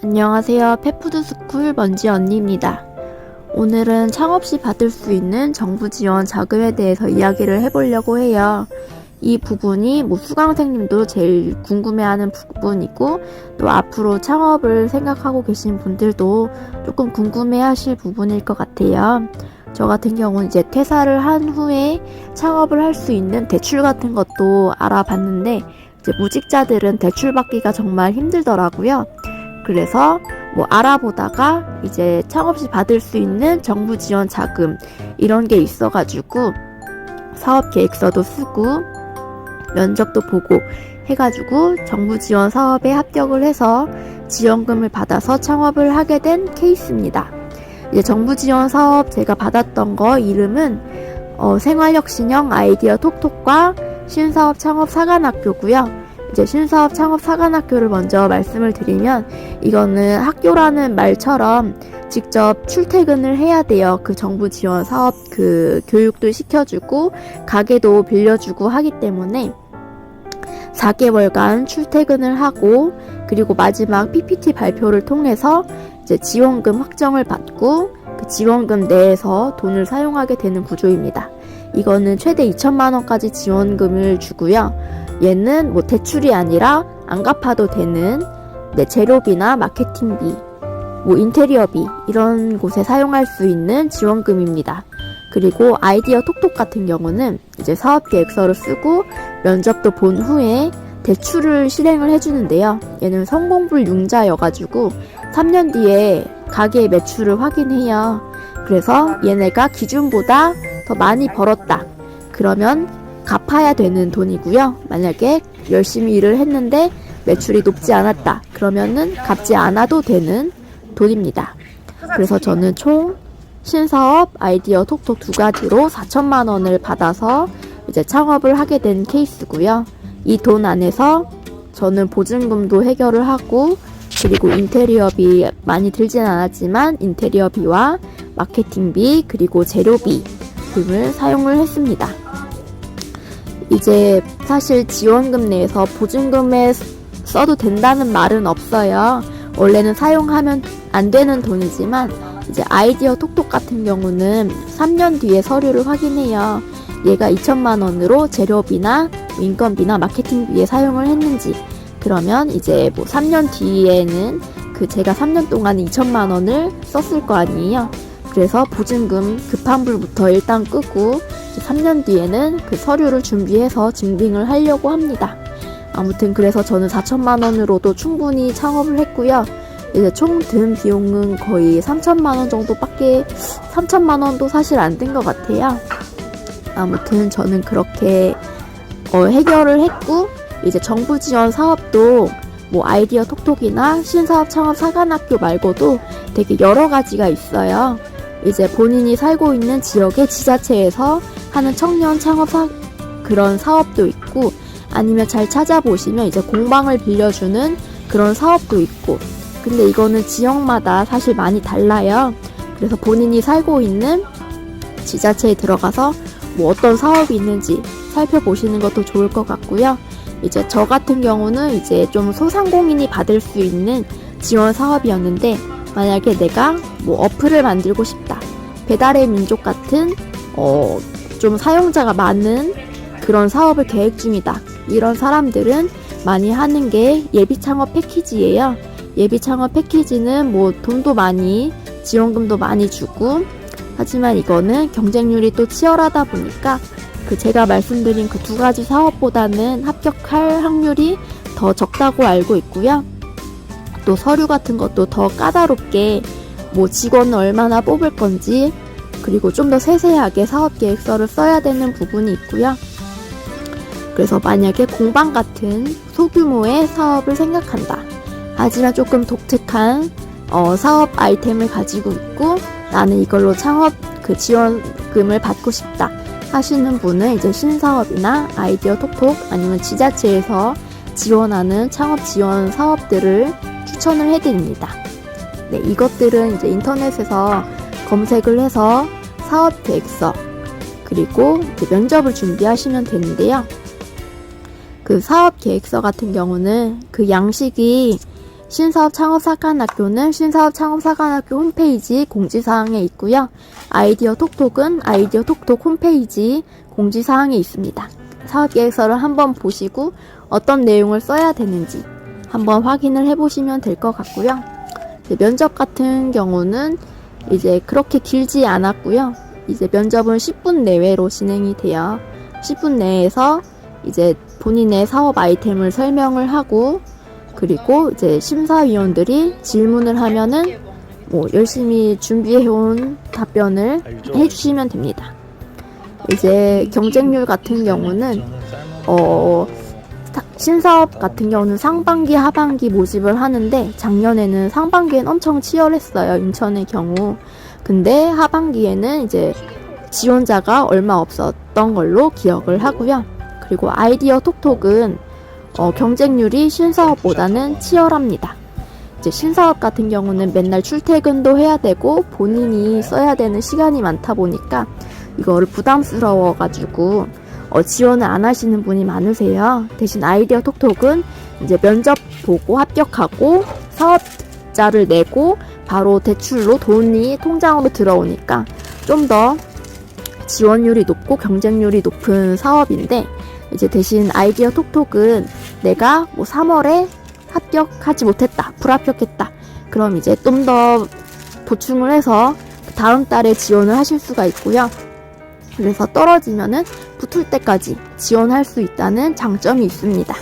안녕하세요. 페푸드스쿨 먼지 언니입니다. 오늘은 창업 시 받을 수 있는 정부 지원 자금에 대해서 이야기를 해보려고 해요. 이 부분이 뭐 수강생님도 제일 궁금해하는 부분이고 또 앞으로 창업을 생각하고 계신 분들도 조금 궁금해하실 부분일 것 같아요. 저 같은 경우는 이제 퇴사를 한 후에 창업을 할 수 있는 대출 같은 것도 알아봤는데 이제 무직자들은 대출 받기가 정말 힘들더라고요. 그래서 뭐 알아보다가 이제 창업시 받을 수 있는 정부 지원 자금 이런 게 있어가지고 사업 계획서도 쓰고 면접도 보고 해가지고 정부 지원 사업에 합격을 해서 지원금을 받아서 창업을 하게 된 케이스입니다. 이제 정부 지원 사업 제가 받았던 거 이름은 어, 생활혁신형 아이디어 톡톡과 신사업 창업 사관학교고요. 이제 신사업 창업 사관학교를 먼저 말씀을 드리면 이거는 학교라는 말처럼 직접 출퇴근을 해야 돼요. 그 정부 지원 사업 그 교육도 시켜주고 가게도 빌려주고 하기 때문에 4개월간 출퇴근을 하고 그리고 마지막 PPT 발표를 통해서 이제 지원금 확정을 받고 그 지원금 내에서 돈을 사용하게 되는 구조입니다. 이거는 최대 2천만 원까지 지원금을 주고요. 얘는 뭐 대출이 아니라 안 갚아도 되는 네, 재료비나 마케팅비, 뭐 인테리어비 이런 곳에 사용할 수 있는 지원금입니다. 그리고 아이디어 톡톡 같은 경우는 이제 사업 계획서를 쓰고 면접도 본 후에 대출을 실행을 해주는데요. 얘는 성공불 융자여가지고 3년 뒤에 가게 매출을 확인해요. 그래서 얘네가 기준보다 더 많이 벌었다. 그러면 갚아야 되는 돈이고요. 만약에 열심히 일을 했는데 매출이 높지 않았다. 그러면은 갚지 않아도 되는 돈입니다. 그래서 저는 총 신사업 아이디어 톡톡 두 가지로 4천만 원을 받아서 이제 창업을 하게 된 케이스고요. 이 돈 안에서 저는 보증금도 해결을 하고 그리고 인테리어비 많이 들진 않았지만 인테리어비와 마케팅비 그리고 재료비 등을 사용을 했습니다. 이제 사실 지원금 내에서 보증금에 써도 된다는 말은 없어요. 원래는 사용하면 안 되는 돈이지만 이제 아이디어 톡톡 같은 경우는 3년 뒤에 서류를 확인해요. 얘가 2천만 원으로 재료비나 인건비나 마케팅비에 사용을 했는지 그러면 이제 뭐 3년 뒤에는 그 제가 3년 동안 2천만 원을 썼을 거 아니에요. 그래서 보증금 급한 불부터 일단 끄고 3년 뒤에는 그 서류를 준비해서 증빙을 하려고 합니다. 아무튼 그래서 저는 4천만 원으로도 충분히 창업을 했고요. 이제 총 든 비용은 거의 3천만 원 정도밖에 3천만 원도 사실 안된것 같아요. 아무튼 저는 그렇게 어, 해결을 했고 이제 정부 지원 사업도 뭐 아이디어 톡톡이나 신사업 창업 사관학교 말고도 되게 여러 가지가 있어요. 이제 본인이 살고 있는 지역의 지자체에서 하는 청년 창업 사, 그런 사업도 있고 아니면 잘 찾아보시면 이제 공방을 빌려주는 그런 사업도 있고 근데 이거는 지역마다 사실 많이 달라요. 그래서 본인이 살고 있는 지자체에 들어가서 뭐 어떤 사업이 있는지 살펴보시는 것도 좋을 것 같고요. 이제 저 같은 경우는 이제 좀 소상공인이 받을 수 있는 지원 사업이었는데 만약에 내가 뭐 어플을 만들고 싶다. 배달의 민족 같은 어, 좀 사용자가 많은 그런 사업을 계획 중이다. 이런 사람들은 많이 하는 게 예비 창업 패키지예요. 예비 창업 패키지는 뭐 돈도 많이 지원금도 많이 주고 하지만 이거는 경쟁률이 또 치열하다 보니까 그 제가 말씀드린 그 두 가지 사업보다는 합격할 확률이 더 적다고 알고 있고요. 또 서류 같은 것도 더 까다롭게 뭐 직원을 얼마나 뽑을 건지 그리고 좀 더 세세하게 사업 계획서를 써야 되는 부분이 있고요. 그래서 만약에 공방 같은 소규모의 사업을 생각한다. 하지만 조금 독특한 어, 사업 아이템을 가지고 있고 나는 이걸로 창업 그 지원금을 받고 싶다 하시는 분은 이제 신사업이나 아이디어 톡톡 아니면 지자체에서 지원하는 창업 지원 사업들을 추천을 해드립니다. 네, 이것들은 이제 인터넷에서 검색을 해서 사업 계획서 그리고 면접을 준비하시면 되는데요. 그 사업 계획서 같은 경우는 그 양식이 신사업 창업사관학교는 신사업 창업사관학교 홈페이지 공지사항에 있고요. 아이디어 톡톡은 아이디어 톡톡 홈페이지 공지사항에 있습니다. 사업계획서를 한번 보시고 어떤 내용을 써야 되는지 한번 확인을 해보시면 될 것 같고요. 이제 면접 같은 경우는 이제 그렇게 길지 않았고요. 이제 면접은 10분 내외로 진행이 돼요. 10분 내에서 이제 본인의 사업 아이템을 설명을 하고 그리고 이제 심사위원들이 질문을 하면은 뭐 열심히 준비해온 답변을 해주시면 됩니다. 이제 경쟁률 같은 경우는 어 사- 신사업 같은 경우는 상반기 하반기 모집을 하는데 작년에는 상반기엔 엄청 치열했어요 인천의 경우 근데 하반기에는 이제 지원자가 얼마 없었던 걸로 기억을 하고요 그리고 아이디어 톡톡은 어, 경쟁률이 신사업보다는 치열합니다. 이제 신사업 같은 경우는 맨날 출퇴근도 해야 되고 본인이 써야 되는 시간이 많다 보니까 이거를 부담스러워가지고 어, 지원을 안 하시는 분이 많으세요. 대신 아이디어 톡톡은 이제 면접 보고 합격하고 사업자를 내고 바로 대출로 돈이 통장으로 들어오니까 좀 더 지원율이 높고 경쟁률이 높은 사업인데 이제 대신 아이디어 톡톡은 내가 뭐 3월에 합격하지 못했다, 불합격했다. 그럼 이제 좀 더 보충을 해서 다음 달에 지원을 하실 수가 있고요. 그래서 떨어지면은 붙을 때까지 지원할 수 있다는 장점이 있습니다.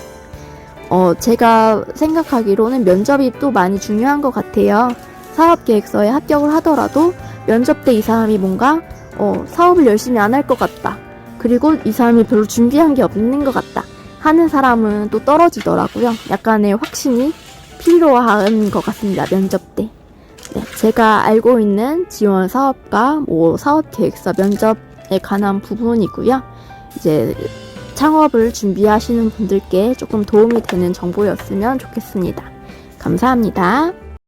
어, 제가 생각하기로는 면접이 또 많이 중요한 것 같아요. 사업 계획서에 합격을 하더라도 면접 때 이 사람이 뭔가 어, 사업을 열심히 안 할 것 같다. 그리고 이 사람이 별로 준비한 게 없는 것 같다. 하는 사람은 또 떨어지더라고요. 약간의 확신이 필요한 것 같습니다. 면접 때. 네, 제가 알고 있는 지원 사업과 뭐 사업 계획서 면접에 관한 부분이고요. 이제 창업을 준비하시는 분들께 조금 도움이 되는 정보였으면 좋겠습니다. 감사합니다.